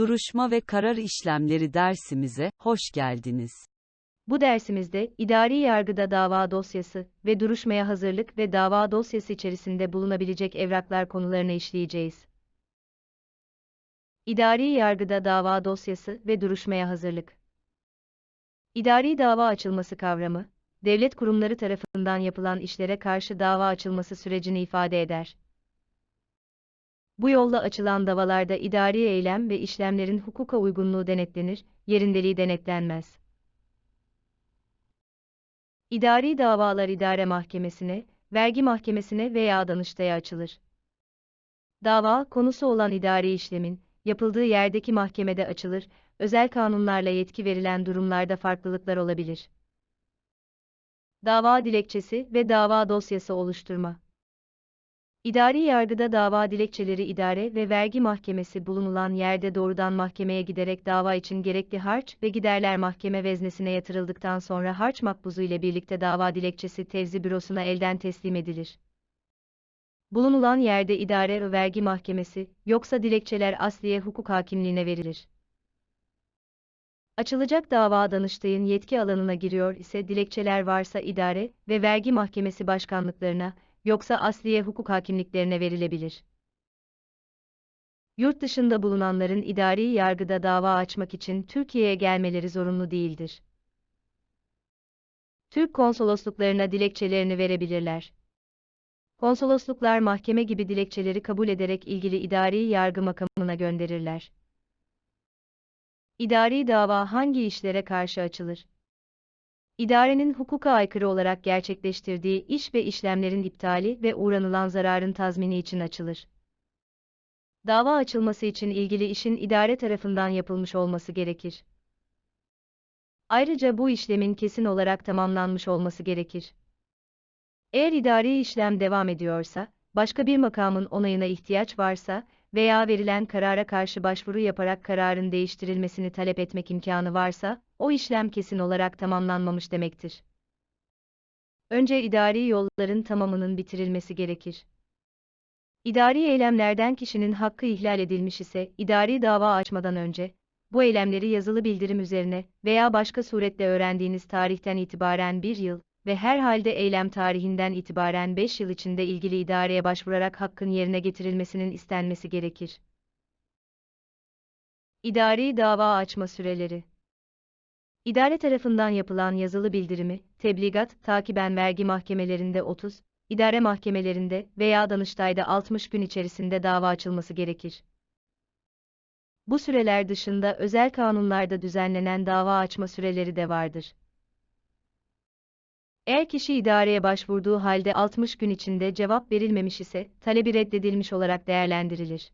Duruşma ve karar işlemleri dersimize hoş geldiniz. Bu dersimizde idari yargıda dava dosyası ve duruşmaya hazırlık ve dava dosyası içerisinde bulunabilecek evraklar konularını işleyeceğiz. İdari yargıda dava dosyası ve duruşmaya hazırlık. İdari dava açılması kavramı, devlet kurumları tarafından yapılan işlere karşı dava açılması sürecini ifade eder. Bu yolla açılan davalarda idari eylem ve işlemlerin hukuka uygunluğu denetlenir, yerindeliği denetlenmez. İdari davalar idare mahkemesine, vergi mahkemesine veya Danıştay'a açılır. Dava, konusu olan idari işlemin, yapıldığı yerdeki mahkemede açılır, özel kanunlarla yetki verilen durumlarda farklılıklar olabilir. Dava dilekçesi ve dava dosyası oluşturma. İdari yargıda dava dilekçeleri idare ve vergi mahkemesi bulunulan yerde doğrudan mahkemeye giderek dava için gerekli harç ve giderler mahkeme veznesine yatırıldıktan sonra harç makbuzu ile birlikte dava dilekçesi tevzi bürosuna elden teslim edilir. Bulunulan yerde idare ve vergi mahkemesi, yoksa dilekçeler asliye hukuk hakimliğine verilir. Açılacak dava Danıştay'ın yetki alanına giriyor ise dilekçeler varsa idare ve vergi mahkemesi başkanlıklarına, yoksa asliye hukuk hakimliklerine verilebilir. Yurt dışında bulunanların idari yargıda dava açmak için Türkiye'ye gelmeleri zorunlu değildir. Türk konsolosluklarına dilekçelerini verebilirler. Konsolosluklar mahkeme gibi dilekçeleri kabul ederek ilgili idari yargı makamına gönderirler. İdari dava hangi işlere karşı açılır? İdarenin hukuka aykırı olarak gerçekleştirdiği iş ve işlemlerin iptali ve uğranılan zararın tazmini için açılır. Dava açılması için ilgili işin idare tarafından yapılmış olması gerekir. Ayrıca bu işlemin kesin olarak tamamlanmış olması gerekir. Eğer idari işlem devam ediyorsa, başka bir makamın onayına ihtiyaç varsa veya verilen karara karşı başvuru yaparak kararın değiştirilmesini talep etmek imkanı varsa, o işlem kesin olarak tamamlanmamış demektir. Önce idari yolların tamamının bitirilmesi gerekir. İdari eylemlerden kişinin hakkı ihlal edilmiş ise, idari dava açmadan önce, bu eylemleri yazılı bildirim üzerine veya başka suretle öğrendiğiniz tarihten itibaren bir yıl ve herhalde eylem tarihinden itibaren 5 yıl içinde ilgili idareye başvurarak hakkın yerine getirilmesinin istenmesi gerekir. İdari dava açma süreleri İdare tarafından yapılan yazılı bildirimi, tebligat, takiben vergi mahkemelerinde 30, idare mahkemelerinde veya Danıştay'da 60 gün içerisinde dava açılması gerekir. Bu süreler dışında özel kanunlarda düzenlenen dava açma süreleri de vardır. Eğer kişi idareye başvurduğu halde 60 gün içinde cevap verilmemiş ise, talebi reddedilmiş olarak değerlendirilir.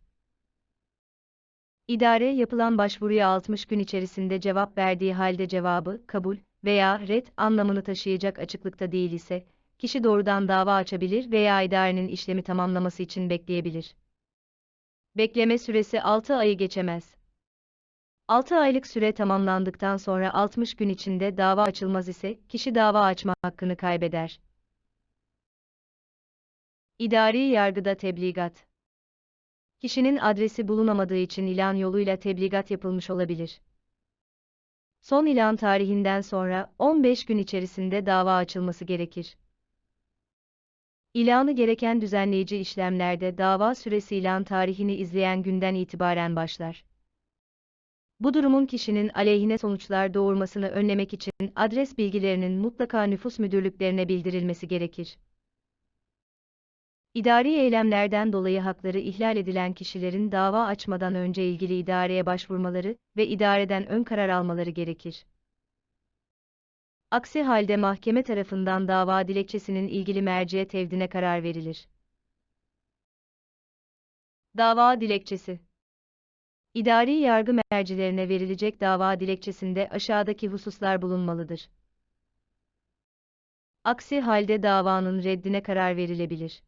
İdare yapılan başvuruya 60 gün içerisinde cevap verdiği halde cevabı, kabul veya red anlamını taşıyacak açıklıkta değil ise, kişi doğrudan dava açabilir veya idarenin işlemi tamamlaması için bekleyebilir. Bekleme süresi 6 ayı geçemez. 6 aylık süre tamamlandıktan sonra 60 gün içinde dava açılmaz ise, kişi dava açma hakkını kaybeder. İdari yargıda tebligat Kişinin adresi bulunamadığı için ilan yoluyla tebligat yapılmış olabilir. Son ilan tarihinden sonra 15 gün içerisinde dava açılması gerekir. İlanı gereken düzenleyici işlemlerde dava süresi ilan tarihini izleyen günden itibaren başlar. Bu durumun kişinin aleyhine sonuçlar doğurmasını önlemek için adres bilgilerinin mutlaka nüfus müdürlüklerine bildirilmesi gerekir. İdari eylemlerden dolayı hakları ihlal edilen kişilerin dava açmadan önce ilgili idareye başvurmaları ve idareden ön karar almaları gerekir. Aksi halde mahkeme tarafından dava dilekçesinin ilgili merciye tevdine karar verilir. Dava dilekçesi İdari yargı mercilerine verilecek dava dilekçesinde aşağıdaki hususlar bulunmalıdır. Aksi halde davanın reddine karar verilebilir.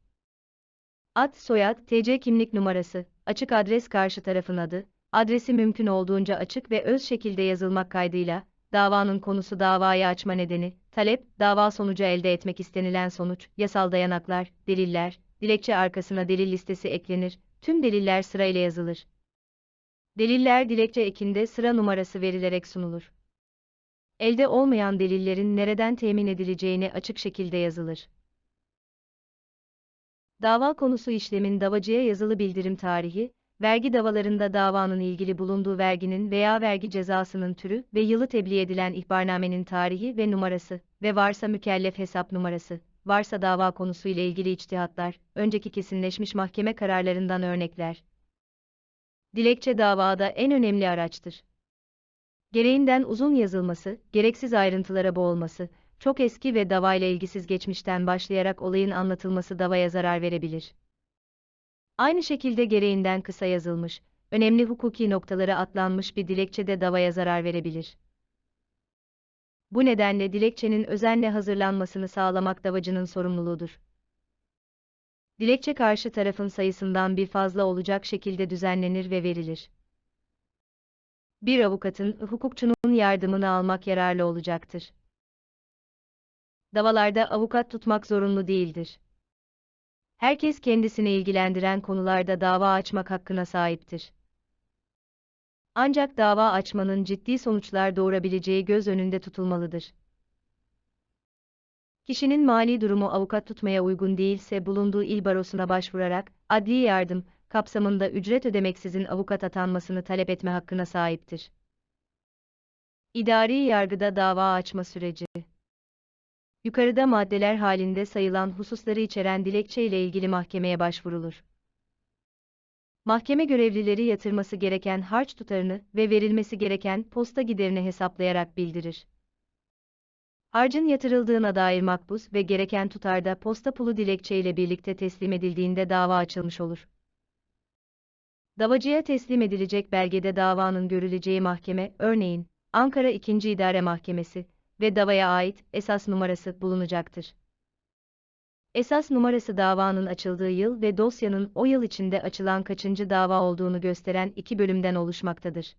Ad, soyad, TC kimlik numarası, açık adres karşı tarafın adı, adresi mümkün olduğunca açık ve öz şekilde yazılmak kaydıyla, davanın konusu davayı açma nedeni, talep, dava sonucu elde etmek istenilen sonuç, yasal dayanaklar, deliller, dilekçe arkasına delil listesi eklenir, tüm deliller sırayla yazılır. Deliller dilekçe ekinde sıra numarası verilerek sunulur. Elde olmayan delillerin nereden temin edileceğini açık şekilde yazılır. Dava konusu işlemin davacıya yazılı bildirim tarihi, vergi davalarında davanın ilgili bulunduğu verginin veya vergi cezasının türü ve yılı tebliğ edilen ihbarnamenin tarihi ve numarası ve varsa mükellef hesap numarası, varsa dava konusu ile ilgili içtihatlar, önceki kesinleşmiş mahkeme kararlarından örnekler. Dilekçe davada en önemli araçtır. Gereğinden uzun yazılması, gereksiz ayrıntılara boğulması, çok eski ve davayla ilgisiz geçmişten başlayarak olayın anlatılması davaya zarar verebilir. Aynı şekilde gereğinden kısa yazılmış, önemli hukuki noktaları atlanmış bir dilekçe de davaya zarar verebilir. Bu nedenle dilekçenin özenle hazırlanmasını sağlamak davacının sorumluluğudur. Dilekçe karşı tarafın sayısından bir fazla olacak şekilde düzenlenir ve verilir. Bir avukatın, hukukçunun yardımını almak yararlı olacaktır. Davalarda avukat tutmak zorunlu değildir. Herkes kendisini ilgilendiren konularda dava açmak hakkına sahiptir. Ancak dava açmanın ciddi sonuçlar doğurabileceği göz önünde tutulmalıdır. Kişinin mali durumu avukat tutmaya uygun değilse bulunduğu il barosuna başvurarak adli yardım kapsamında ücret ödemeksizin avukat atanmasını talep etme hakkına sahiptir. İdari yargıda dava açma süreci Yukarıda maddeler halinde sayılan hususları içeren dilekçe ile ilgili mahkemeye başvurulur. Mahkeme görevlileri yatırması gereken harç tutarını ve verilmesi gereken posta giderini hesaplayarak bildirir. Harcın yatırıldığına dair makbuz ve gereken tutarda posta pulu dilekçe ile birlikte teslim edildiğinde dava açılmış olur. Davacıya teslim edilecek belgede davanın görüleceği mahkeme, örneğin, Ankara 2. İdare Mahkemesi, ve davaya ait esas numarası bulunacaktır. Esas numarası davanın açıldığı yıl ve dosyanın o yıl içinde açılan kaçıncı dava olduğunu gösteren iki bölümden oluşmaktadır.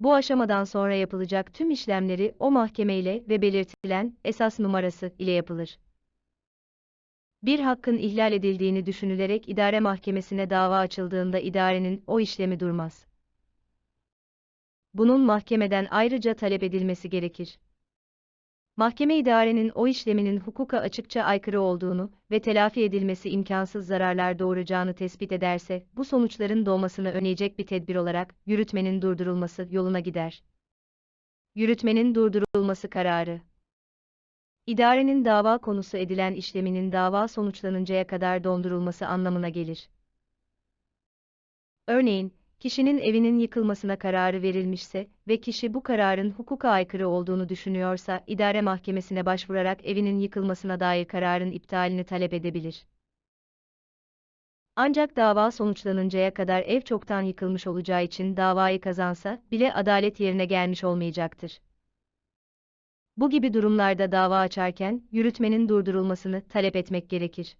Bu aşamadan sonra yapılacak tüm işlemleri o mahkeme ile ve belirtilen esas numarası ile yapılır. Bir hakkın ihlal edildiğini düşünülerek idare mahkemesine dava açıldığında idarenin o işlemi durmaz bunun mahkemeden ayrıca talep edilmesi gerekir. Mahkeme idarenin o işleminin hukuka açıkça aykırı olduğunu ve telafi edilmesi imkansız zararlar doğuracağını tespit ederse, bu sonuçların doğmasını önleyecek bir tedbir olarak yürütmenin durdurulması yoluna gider. Yürütmenin durdurulması kararı İdarenin dava konusu edilen işleminin dava sonuçlanıncaya kadar dondurulması anlamına gelir. Örneğin, kişinin evinin yıkılmasına kararı verilmişse ve kişi bu kararın hukuka aykırı olduğunu düşünüyorsa, idare mahkemesine başvurarak evinin yıkılmasına dair kararın iptalini talep edebilir. Ancak dava sonuçlanıncaya kadar ev çoktan yıkılmış olacağı için davayı kazansa bile adalet yerine gelmiş olmayacaktır. Bu gibi durumlarda dava açarken yürütmenin durdurulmasını talep etmek gerekir.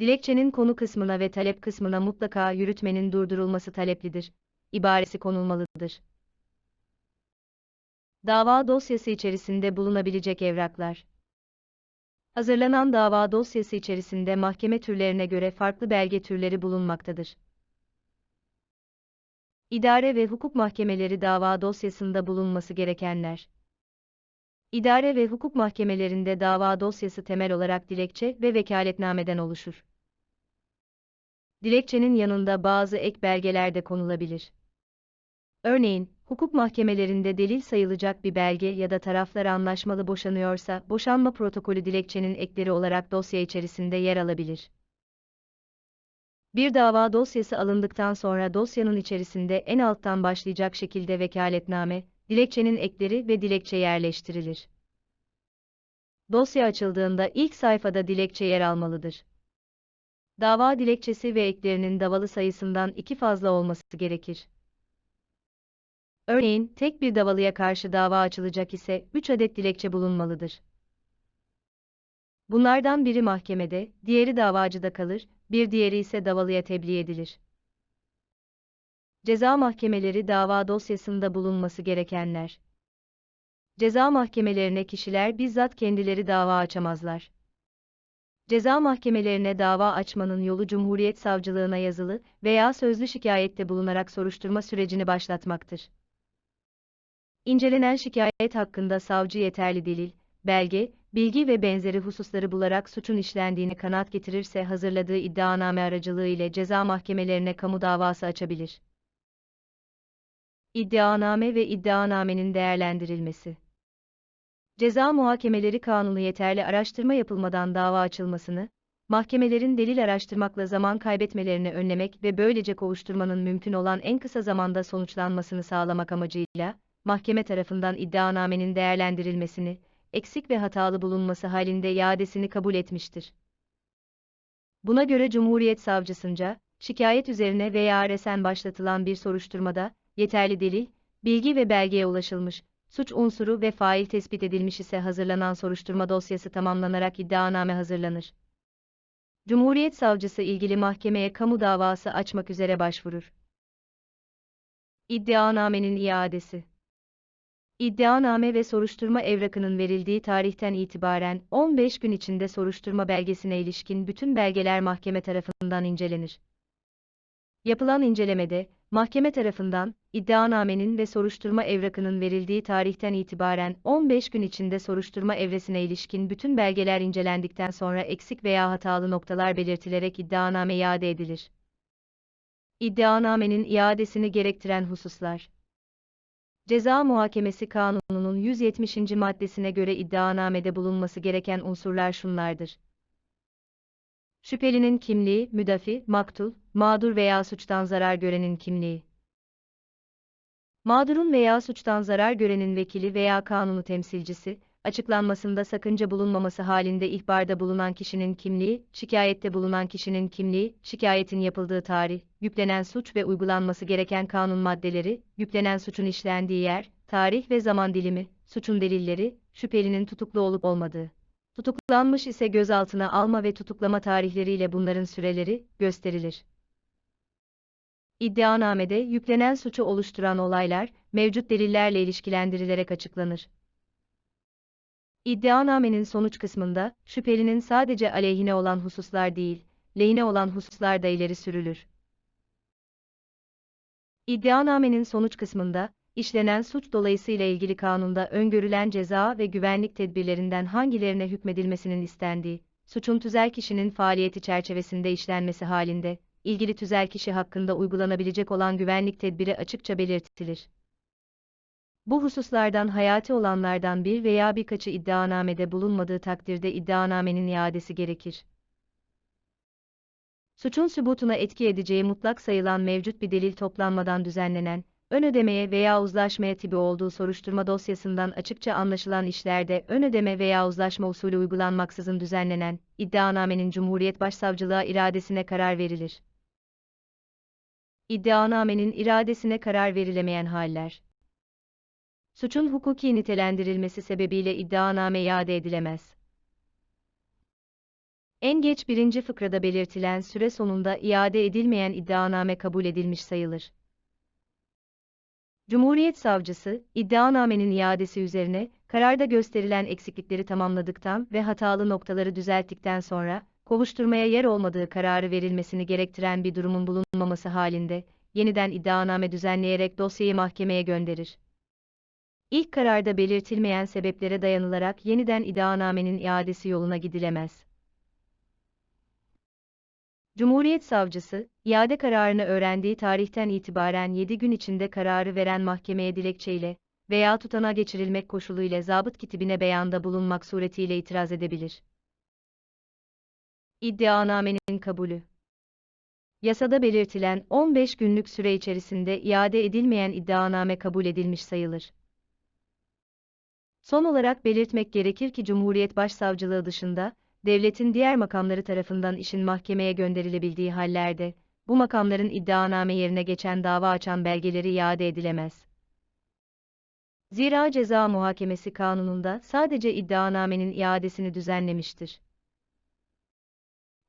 Dilekçenin konu kısmına ve talep kısmına mutlaka yürütmenin durdurulması taleplidir. ibaresi konulmalıdır. Dava dosyası içerisinde bulunabilecek evraklar. Hazırlanan dava dosyası içerisinde mahkeme türlerine göre farklı belge türleri bulunmaktadır. İdare ve hukuk mahkemeleri dava dosyasında bulunması gerekenler. İdare ve hukuk mahkemelerinde dava dosyası temel olarak dilekçe ve vekaletnameden oluşur. Dilekçenin yanında bazı ek belgeler de konulabilir. Örneğin, hukuk mahkemelerinde delil sayılacak bir belge ya da taraflar anlaşmalı boşanıyorsa, boşanma protokolü dilekçenin ekleri olarak dosya içerisinde yer alabilir. Bir dava dosyası alındıktan sonra dosyanın içerisinde en alttan başlayacak şekilde vekaletname, dilekçenin ekleri ve dilekçe yerleştirilir. Dosya açıldığında ilk sayfada dilekçe yer almalıdır. Dava dilekçesi ve eklerinin davalı sayısından iki fazla olması gerekir. Örneğin, tek bir davalıya karşı dava açılacak ise 3 adet dilekçe bulunmalıdır. Bunlardan biri mahkemede, diğeri davacıda kalır, bir diğeri ise davalıya tebliğ edilir. Ceza mahkemeleri dava dosyasında bulunması gerekenler. Ceza mahkemelerine kişiler bizzat kendileri dava açamazlar. Ceza mahkemelerine dava açmanın yolu Cumhuriyet Savcılığına yazılı veya sözlü şikayette bulunarak soruşturma sürecini başlatmaktır. İncelenen şikayet hakkında savcı yeterli delil, belge, bilgi ve benzeri hususları bularak suçun işlendiğini kanaat getirirse hazırladığı iddianame aracılığı ile ceza mahkemelerine kamu davası açabilir. İddianame ve iddianamenin değerlendirilmesi Ceza Muhakemeleri Kanunu yeterli araştırma yapılmadan dava açılmasını, mahkemelerin delil araştırmakla zaman kaybetmelerini önlemek ve böylece kovuşturmanın mümkün olan en kısa zamanda sonuçlanmasını sağlamak amacıyla, mahkeme tarafından iddianamenin değerlendirilmesini, eksik ve hatalı bulunması halinde iadesini kabul etmiştir. Buna göre Cumhuriyet Savcısınca, şikayet üzerine veya resen başlatılan bir soruşturmada, yeterli delil, bilgi ve belgeye ulaşılmış, suç unsuru ve fail tespit edilmiş ise hazırlanan soruşturma dosyası tamamlanarak iddianame hazırlanır. Cumhuriyet Savcısı ilgili mahkemeye kamu davası açmak üzere başvurur. İddianamenin iadesi İddianame ve soruşturma evrakının verildiği tarihten itibaren 15 gün içinde soruşturma belgesine ilişkin bütün belgeler mahkeme tarafından incelenir. Yapılan incelemede, mahkeme tarafından, iddianamenin ve soruşturma evrakının verildiği tarihten itibaren 15 gün içinde soruşturma evresine ilişkin bütün belgeler incelendikten sonra eksik veya hatalı noktalar belirtilerek iddianame iade edilir. İddianamenin iadesini gerektiren hususlar Ceza Muhakemesi Kanunu'nun 170. maddesine göre iddianamede bulunması gereken unsurlar şunlardır. Şüphelinin kimliği, müdafi, maktul, mağdur veya suçtan zarar görenin kimliği. Mağdurun veya suçtan zarar görenin vekili veya kanunu temsilcisi, açıklanmasında sakınca bulunmaması halinde ihbarda bulunan kişinin kimliği, şikayette bulunan kişinin kimliği, şikayetin yapıldığı tarih, yüklenen suç ve uygulanması gereken kanun maddeleri, yüklenen suçun işlendiği yer, tarih ve zaman dilimi, suçun delilleri, şüphelinin tutuklu olup olmadığı. Tutuklanmış ise gözaltına alma ve tutuklama tarihleriyle bunların süreleri gösterilir. İddianamede yüklenen suçu oluşturan olaylar mevcut delillerle ilişkilendirilerek açıklanır. İddianamenin sonuç kısmında şüphelinin sadece aleyhine olan hususlar değil, lehine olan hususlar da ileri sürülür. İddianamenin sonuç kısmında işlenen suç dolayısıyla ilgili kanunda öngörülen ceza ve güvenlik tedbirlerinden hangilerine hükmedilmesinin istendiği, suçun tüzel kişinin faaliyeti çerçevesinde işlenmesi halinde, ilgili tüzel kişi hakkında uygulanabilecek olan güvenlik tedbiri açıkça belirtilir. Bu hususlardan hayati olanlardan bir veya birkaçı iddianamede bulunmadığı takdirde iddianamenin iadesi gerekir. Suçun sübutuna etki edeceği mutlak sayılan mevcut bir delil toplanmadan düzenlenen, ön ödemeye veya uzlaşmaya tibi olduğu soruşturma dosyasından açıkça anlaşılan işlerde ön ödeme veya uzlaşma usulü uygulanmaksızın düzenlenen, iddianamenin Cumhuriyet Başsavcılığa iradesine karar verilir. İddianamenin iradesine karar verilemeyen haller. Suçun hukuki nitelendirilmesi sebebiyle iddianame iade edilemez. En geç birinci fıkrada belirtilen süre sonunda iade edilmeyen iddianame kabul edilmiş sayılır. Cumhuriyet Savcısı, iddianamenin iadesi üzerine, kararda gösterilen eksiklikleri tamamladıktan ve hatalı noktaları düzelttikten sonra, kovuşturmaya yer olmadığı kararı verilmesini gerektiren bir durumun bulunmaması halinde, yeniden iddianame düzenleyerek dosyayı mahkemeye gönderir. İlk kararda belirtilmeyen sebeplere dayanılarak yeniden iddianamenin iadesi yoluna gidilemez. Cumhuriyet Savcısı, iade kararını öğrendiği tarihten itibaren 7 gün içinde kararı veren mahkemeye dilekçeyle veya tutanağa geçirilmek koşuluyla zabıt kitibine beyanda bulunmak suretiyle itiraz edebilir. İddianamenin kabulü Yasada belirtilen 15 günlük süre içerisinde iade edilmeyen iddianame kabul edilmiş sayılır. Son olarak belirtmek gerekir ki Cumhuriyet Başsavcılığı dışında, devletin diğer makamları tarafından işin mahkemeye gönderilebildiği hallerde, bu makamların iddianame yerine geçen dava açan belgeleri iade edilemez. Zira ceza muhakemesi kanununda sadece iddianamenin iadesini düzenlemiştir.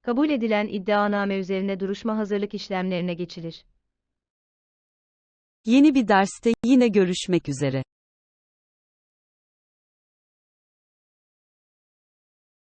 Kabul edilen iddianame üzerine duruşma hazırlık işlemlerine geçilir. Yeni bir derste yine görüşmek üzere.